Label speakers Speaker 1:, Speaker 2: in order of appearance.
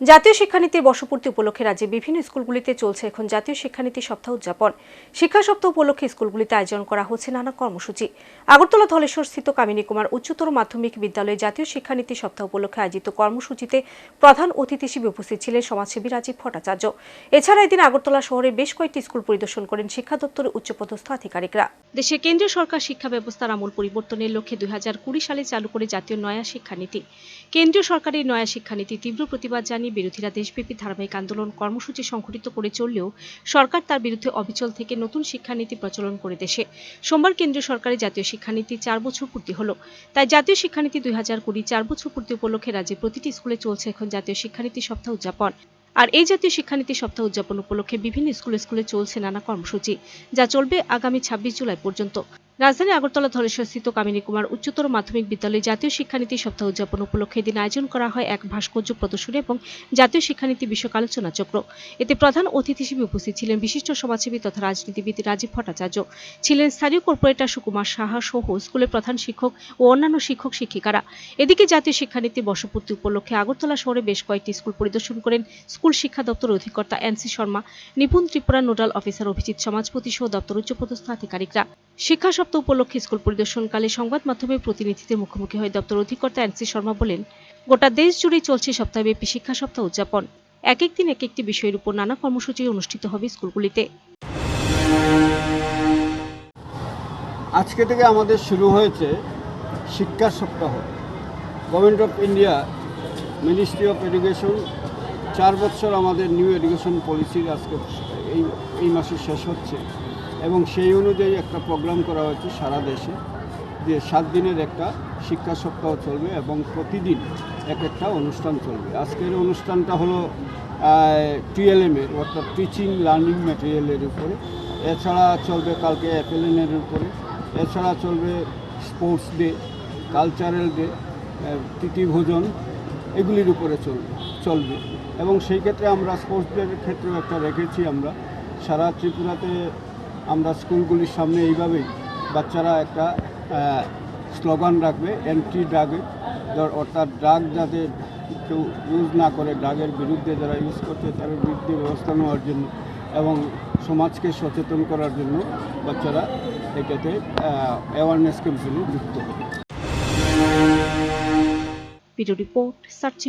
Speaker 1: জাতীয় শিক্ষানীতির বর্ষপূর্তি উপলক্ষে রাজ্যে বিভিন্ন স্কুলগুলিতে চলছে এখন জাতীয় শিক্ষানীতি সপ্তাহ উদযাপন। শিক্ষা সপ্তাহ উপলক্ষে স্কুলগুলিতে আয়োজন করা হচ্ছে নানা কর্মসূচি। আগরতলা ধলেশ্বর স্থিত কামিনী কুমার উচ্চতর মাধ্যমিক বিদ্যালয়ে জাতীয় শিক্ষানীতি সপ্তাহ উপলক্ষে আয়োজিত কর্মসূচিতে প্রধান অতিথি হিসেবে উপস্থিত ছিলেন সমাজসেবী রাজীব ভট্টাচার্য। এছাড়া এদিন আগরতলা শহরে বেশ কয়েকটি স্কুল পরিদর্শন করেন শিক্ষা দপ্তরের উচ্চপদস্থ আধিকারিকরা। দেশে কেন্দ্রীয় সরকার শিক্ষা ব্যবস্থার আমূল পরিবর্তনের লক্ষ্যে দুই হাজার কুড়ি সালে চালু করে জাতীয় নয়া শিক্ষানীতি। কেন্দ্রীয় সরকারের নয়া শিক্ষানীতি তীব্র প্রতিবাদ জানিয়ে বিরোধীরা দেশব্যাপী ধারাবাহিক আন্দোলন কর্মসূচি সংঘটিত করে চললেও সরকার তার বিরুদ্ধে অবিচল থেকে নতুন শিক্ষানীতি প্রচলন করে দেশে। সোমবার কেন্দ্রীয় সরকারের জাতীয় শিক্ষানীতি চার বছর পূর্তি হলো। তাই জাতীয় শিক্ষানীতি দুই হাজার কুড়ি চার বছর পূর্তি উপলক্ষে রাজ্যে প্রতিটি স্কুলে চলছে এখন জাতীয় শিক্ষানীতি সপ্তাহ উদযাপন। আর এই জাতীয় শিক্ষানীতি সপ্তাহ উদযাপন উপলক্ষে বিভিন্ন স্কুলে স্কুলে চলছে নানা কর্মসূচি, যা চলবে আগামী ছাব্বিশ জুলাই পর্যন্ত। রাজধানী আগরতলা ধলেশ্বর স্থিত কামিনী কুমার উচ্চতর মাধ্যমিক বিদ্যালয়ে জাতীয় শিক্ষানীতি সপ্তাহ উদযাপন উপলক্ষে এদিন আয়োজন করা হয় এক ভাস্কর্য প্রদর্শনী এবং জাতীয় শিক্ষানীতি বিষয়ক আলোচনা চক্র। এতে প্রধান অতিথি হিসেবে উপস্থিত ছিলেন বিশিষ্ট সমাজসেবী তথা রাজনীতিবিদ রাজীব ভট্টাচার্য, ছিলেন স্থানীয় কর্পোরেটর সুকুমার সাহা সহ স্কুলের প্রধান শিক্ষক ও অন্যান্য শিক্ষক শিক্ষিকারা। এদিকে জাতীয় শিক্ষানীতি বর্ষপূর্তি উপলক্ষে আগরতলা শহরে বেশ কয়েকটি স্কুল পরিদর্শন করেন স্কুল শিক্ষা দপ্তর অধিকর্তা NC Sharma, Nipun Tripura nodal officer Abhijit Samajpati সহ দপ্তর উচ্চপদস্থ আধিকারিকরা। শিক্ষা সপ্তাহ উপলক্ষে স্কুল পরিদর্শনকালে সংবাদ মাধ্যমের প্রতিনিধিদের মুখোমুখি হয়ে দপ্তর অধিকর্তা এনসি শর্মা বলেন, গোটা দেশ জুড়েই চলছে সপ্তাহব্যাপী শিক্ষা সপ্তাহ উদযাপন। এক এক দিন এক একটি বিষয়ের উপর নানা কর্মসূচি অনুষ্ঠিত হবে স্কুলগুলিতে।
Speaker 2: আজকে থেকে আমাদের শুরু হয়েছে শিক্ষা সপ্তাহ। Government of India ministry of education চার বছর আমাদের নিউ এডুকেশন পলিসির আজকে এই এই মাসে শেষ হচ্ছে। এবং সেই অনুযায়ী একটা প্রোগ্রাম করা হয়েছে সারা দেশে, যে সাত দিনের একটা শিক্ষা সপ্তাহ চলবে এবং প্রতিদিন এক একটা অনুষ্ঠান চলবে। আজকের অনুষ্ঠানটা হলো টিএলএম এর, অর্থাৎ টিচিং লার্নিং ম্যাটেরিয়ালের উপরে। এছাড়া চলবে কালকে অ্যাপেলেনের উপরে। এছাড়া চলবে স্পোর্টস ডে কালচারাল ডে ভোজন, এগুলির উপরে চলবে চলবে। এবং সেই ক্ষেত্রে আমরা স্পোর্টস ডের ক্ষেত্রেও একটা রেখেছি আমরা। সারা ত্রিপুরাতে আমরা স্কুলগুলির সামনে এইভাবেই বাচ্চারা একটা স্লোগান রাখবে অ্যান্টি ড্রাগে অর্থাৎ ড্রাগ যাতে কেউ ইউজ না করে ড্রাগের বিরুদ্ধে যারা ইউজ করছে, তাদের বিরুদ্ধে ব্যবস্থা নেওয়ার জন্য এবং সমাজকে সচেতন করার জন্য বাচ্চারা এটাতে অ্যাওয়ারনেস ক্যাম্পেইনে যুক্ত হবে।
Speaker 1: Video report search